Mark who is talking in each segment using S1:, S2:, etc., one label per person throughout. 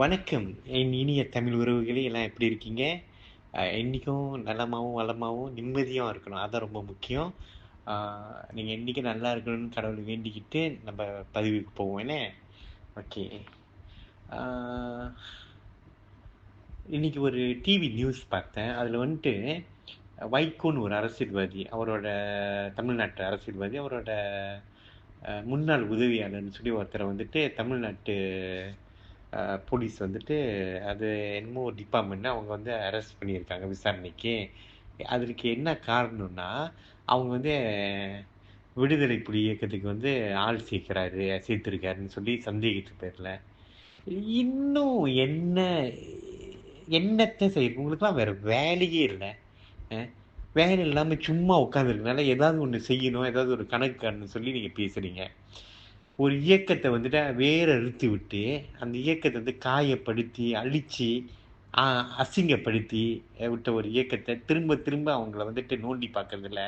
S1: வணக்கம். என் இனிய தமிழ் உறவுகளே எல்லாம் எப்படி இருக்கீங்க? என்றைக்கும் என்னைக்கும் நலமாகவும் வளமாகவும் நிம்மதியாக இருக்கணும். அதான் ரொம்ப முக்கியம். நீங்கள் என்றைக்கும் நல்லா இருக்கணும்னு கடவுளை வேண்டிக்கிட்டு நம்ம பதிவுக்கு போவோம் என்ன? ஓகே. இன்னைக்கு ஒரு டிவி நியூஸ் பார்த்தேன். அதில் வந்துட்டு வைகோன்னு ஒரு அரசியல்வாதி அவரோட தமிழ்நாட்டு அரசியல்வாதி அவரோட முன்னாள் உதவியாளர்னு சொல்லி ஒருத்தரை வந்துட்டு தமிழ்நாட்டு போலீஸ் வந்துட்டு அது என்னமோ ஒரு டிபார்ட்மெண்ட் அவங்க வந்து அரெஸ்ட் பண்ணியிருக்காங்க விசாரணைக்கு. அதற்கு என்ன காரணம்னா அவங்க வந்து விடுதலை புலி இயக்கத்துக்கு வந்து ஆள் சேர்க்கிறாரு சேர்த்துருக்காருன்னு சொல்லி சந்தேகத்து பேரில். இன்னும் என்ன என்னத்தை செய்யறவங்களுக்குலாம் உங்களுக்குலாம் வேலையே இல்லை. வேலை இல்லாமல் சும்மா உட்காந்துருக்கனால ஏதாவது ஒன்று செய்யணும் ஏதாவது ஒரு கணக்கு காரணம் சொல்லி நீங்கள் பேசுகிறீங்க ஒரு இயக்கத்தை வந்துட்டு வேற அறுத்து விட்டு அந்த இயக்கத்தை வந்து காயப்படுத்தி அழித்து அசிங்கப்படுத்தி விட்ட ஒரு இயக்கத்தை திரும்ப திரும்ப அவங்கள வந்துட்டு நோண்டி பார்க்கறதுல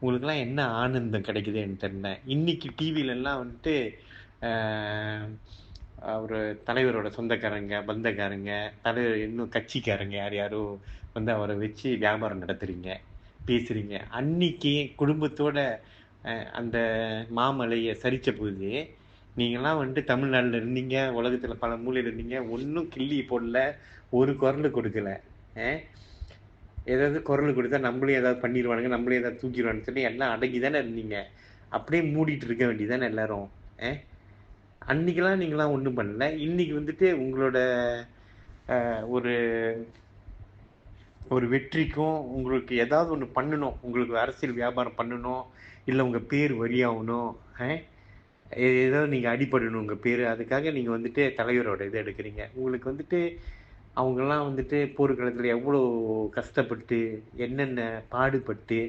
S1: உங்களுக்குலாம் என்ன ஆனந்தம் கிடைக்குதுன்னு தெரியல இன்னைக்கு டிவிலெல்லாம் வந்துட்டு அவர் ஒரு தலைவரோட சொந்தக்காரங்க பந்தக்காரங்க தலைவர் இன்னும் கட்சிக்காரங்க யார் யாரோ வந்து அவரை வச்சு வியாபாரம் நடத்துறீங்க பேசுறீங்க. அன்னைக்கு குடும்பத்தோட அந்த மாமலையை சரிச்ச போது நீங்களாம் வந்துட்டு தமிழ்நாட்டில் இருந்தீங்க உலகத்தில் பல மூலையில் இருந்தீங்க ஒன்றும் கிள்ளி போடல ஒரு குரல் கொடுக்கல. ஏதாவது குரல் கொடுத்தா நம்மளையும் ஏதாவது பண்ணிடுவானுங்க நம்மளையும் ஏதாவது தூக்கிடுவானுன்னு சொல்லி எல்லாம் அடங்கி தானே இருந்தீங்க. அப்படியே மூடிட்டு இருக்க வேண்டியதானே எல்லாரும். அஹ்? அன்னைக்கெல்லாம் நீங்களாம் ஒன்றும் பண்ணல. இன்னைக்கு வந்துட்டு உங்களோட ஒரு ஒரு வெற்றிக்கும் உங்களுக்கு ஏதாவது ஒன்று பண்ணணும். உங்களுக்கு அரசியல் வியாபாரம் பண்ணணும். இல்லை உங்கள் பேர் வரியாகணும் ஏதோ நீங்கள் அடிபடணும் உங்கள் பேர். அதுக்காக நீங்கள் வந்துட்டு தலைவரோட இதை எடுக்கிறீங்க. உங்களுக்கு வந்துட்டு அவங்கெல்லாம் வந்துட்டு போர்க்களத்தில் எவ்வளோ கஷ்டப்பட்டு என்னென்ன பாடுபட்டு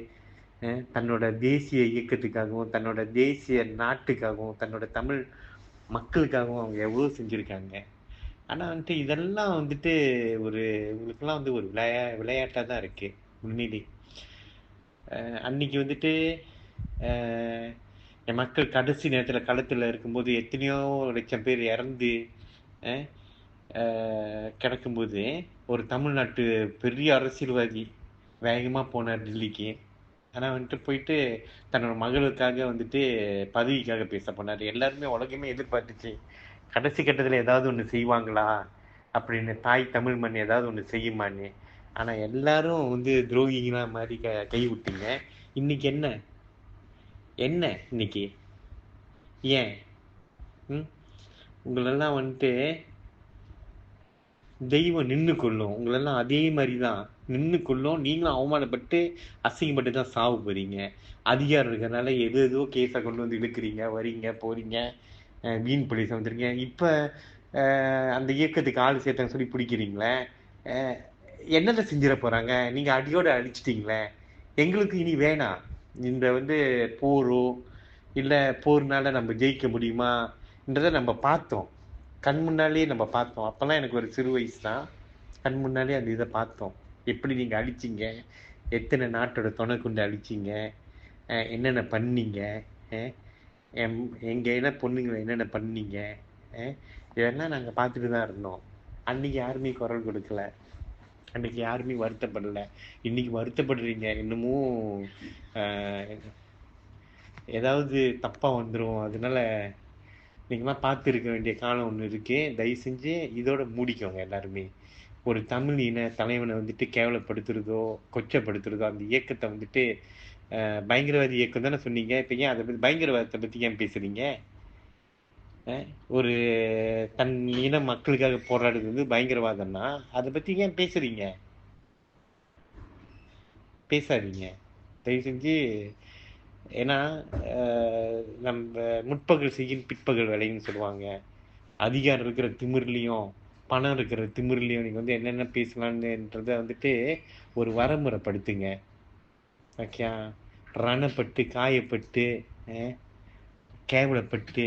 S1: தன்னோட தேசிய இயக்கத்துக்காகவும் தன்னோட தேசிய நாட்டுக்காகவும் தன்னோட தமிழ் மக்களுக்காகவும் அவங்க எவ்வளோ செஞ்சுருக்காங்க. ஆனால் வந்துட்டு இதெல்லாம் வந்துட்டு ஒரு உங்களுக்கெல்லாம் வந்து ஒரு விளையா விளையாட்டாக தான் இருக்கு உண்மையிலே. அன்னைக்கு வந்துட்டு என் மக்கள் கடைசி நேரத்தில் களத்தில் இருக்கும்போது எத்தனையோ லட்சம் பேர் இறந்து கிடக்கும்போது ஒரு தமிழ்நாட்டு பெரிய அரசியல்வாதி வேகமாக போனார் டெல்லிக்கு. ஆனால் வந்துட்டு போயிட்டு தன்னோட மகளுக்காக வந்துட்டு பதவிக்காக பேச போனார். எல்லாருமே உலகமே எதிர்பார்த்துச்சு. கடைசி கட்டத்தில் ஏதாவது ஒன்று செய்வாங்களா? அப்படின்னு தாய் தமிழ் மண் ஏதாவது ஒன்று செய்யுமான்னு. ஆனால் எல்லாரும் வந்து துரோகிங்களா மாதிரி க கை விட்டீங்க. இன்னைக்கு என்ன? என்ன இன்னைக்கு? ஏன்? ம்? உங்களெல்லாம் வந்துட்டு தெய்வம் நின்று கொள்ளும் உங்களெல்லாம் அதே மாதிரி தான் நின்று கொள்ளும் நீங்களும் அவமானப்பட்டு அசிங்கப்பட்டு தான் சாவு போறீங்க. அதிகாரம் இருக்கிறனால எது எதோ கேஸை கொண்டு வந்து இழுக்கிறீங்க வரீங்க போறீங்க. மீன் பிடி சமைச்சிருக்கேன் இப்போ அந்த இயக்கத்துக்கு ஆள் சேர்த்தாங்க சொல்லி பிடிக்கிறீங்களே என்னென்ன செஞ்சிட போகிறாங்க நீங்கள் அடியோடு அடிச்சிட்டீங்களே. எங்களுக்கு இனி வேணாம் இந்த வந்து போரோ இல்லை போர்னால நம்ம ஜெயிக்க முடியுமான்றதை நம்ம பார்த்தோம். கண் முன்னாலேயே நம்ம பார்த்தோம். அப்போல்லாம் எனக்கு ஒரு சிறு வயசு தான். கண் முன்னாலே அந்த இதை பார்த்தோம். எப்படி நீங்கள் அழிச்சிங்க எத்தனை நாட்டோட துணை கொண்டு அழிச்சிங்க என்னென்ன பண்ணீங்க? எம் எங்கள் என்ன பொண்ணுங்களை என்னென்ன பண்ணீங்க? இதெல்லாம் நாங்கள் பார்த்துட்டு தான் இருந்தோம். அன்னைக்கு யாருமே குரல் கொடுக்கல. அன்னைக்கு யாருமே வருத்தப்படல. இன்னைக்கு வருத்தப்படுறீங்க. இன்னமும் ஏதாவது தப்பாக வந்துடும் அதனால நீங்களாம் பார்த்து இருக்க வேண்டிய காலம் ஒன்று இருக்கு. தயவு செஞ்சு இதோட மூடிக்கோங்க எல்லாருமே. ஒரு தமிழ் இன தலைவனை வந்துட்டு கேவலப்படுத்துறதோ கொச்சப்படுத்துறதோ அந்த இயக்கத்தை வந்துட்டு பயங்கரவாதி இயக்கம் தானே சொன்னீங்க. இப்போ ஏன் அதை பற்றி பயங்கரவாதத்தை பற்றி ஏன் பேசுகிறீங்க ஒரு தன் இன மக்களுக்காக போராடுறது வந்து பயங்கரவாதம்னா அதை பற்றி ஏன் பேசுகிறீங்க பேசாதீங்க. தயவு செஞ்சு ஏன்னா நம்ம முற்பகல் செய்யும் பிற்பகல் வேலைன்னு சொல்லுவாங்க. அதிகாரம் இருக்கிற திமிர்லையும் பணம் இருக்கிற திமிர்லையும் நீங்கள் வந்து என்னென்ன பேசலாம்ன்றத வந்துட்டு ஒரு வரமுறைப்படுத்துங்க ஓகே ரணப்பட்டு காயப்பட்டு கேவலப்பட்டு.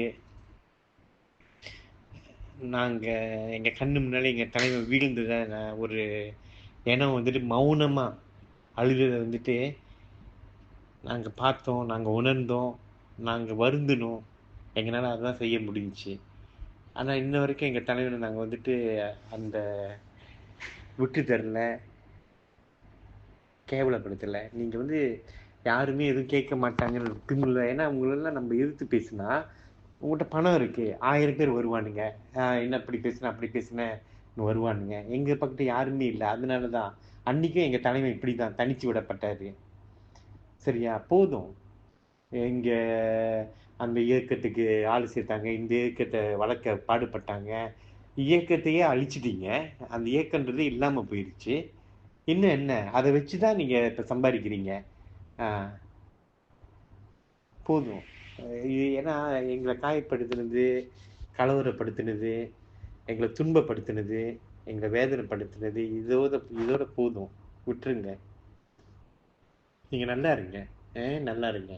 S1: நாங்கள் எங்கள் கண்ணு முன்னாடி எங்கள் தலைமை வீழ்ந்ததை நான் ஒரு இனம் வந்துட்டு மௌனமாக அழுததை வந்துட்டு நாங்கள் பார்த்தோம் நாங்கள் உணர்ந்தோம் நாங்கள் வருந்தினோம். எங்களால் அதான் செய்ய முடிஞ்சிச்சு. ஆனால் இன்ன வரைக்கும் எங்கள் தலைவரை நாங்கள் வந்துட்டு அந்த விட்டு தரல. கேவலப்படுத்தலை. நீங்கள் வந்து யாருமே எதுவும் கேட்க மாட்டாங்கன்னு ஒரு திமிர்ல ஏன்னா உங்களெல்லாம் நம்ம எதிர்த்து பேசினா உங்கள்கிட்ட பணம் இருக்கு ஆயிரம் பேர் வருவானுங்க. என்ன இப்படி பேசுன அப்படி பேசுனேன் வருவானுங்க. எங்கள் பக்கத்து யாருமே இல்லை. அதனால தான் அன்றைக்கும் எங்கள் தலைமை இப்படி தான் தனிச்சு விடப்பட்டாரு. சரியா? போதும். எங்கள் அந்த இயக்கத்துக்கு ஆள் சேர்த்தாங்க. இந்த இயக்கத்தை வளர்க்க பாடுபட்டாங்க. இயக்கத்தையே அழிச்சிட்டீங்க. அந்த இயக்கன்றது இல்லாமல் போயிடுச்சு இன்னும் என்ன? அதை வச்சு தான் நீங்கள் இப்போ சம்பாதிக்கிறீங்க. போதும். இது ஏன்னா எங்களை காயப்படுத்தினது கலவரப்படுத்தினது எங்களை துன்பப்படுத்தினது எங்களை வேதனைப்படுத்தினது இதோட இதோட போதும். விட்டுருங்க. நீங்கள் நல்லா இருங்க. ஆ நல்லா இருங்க.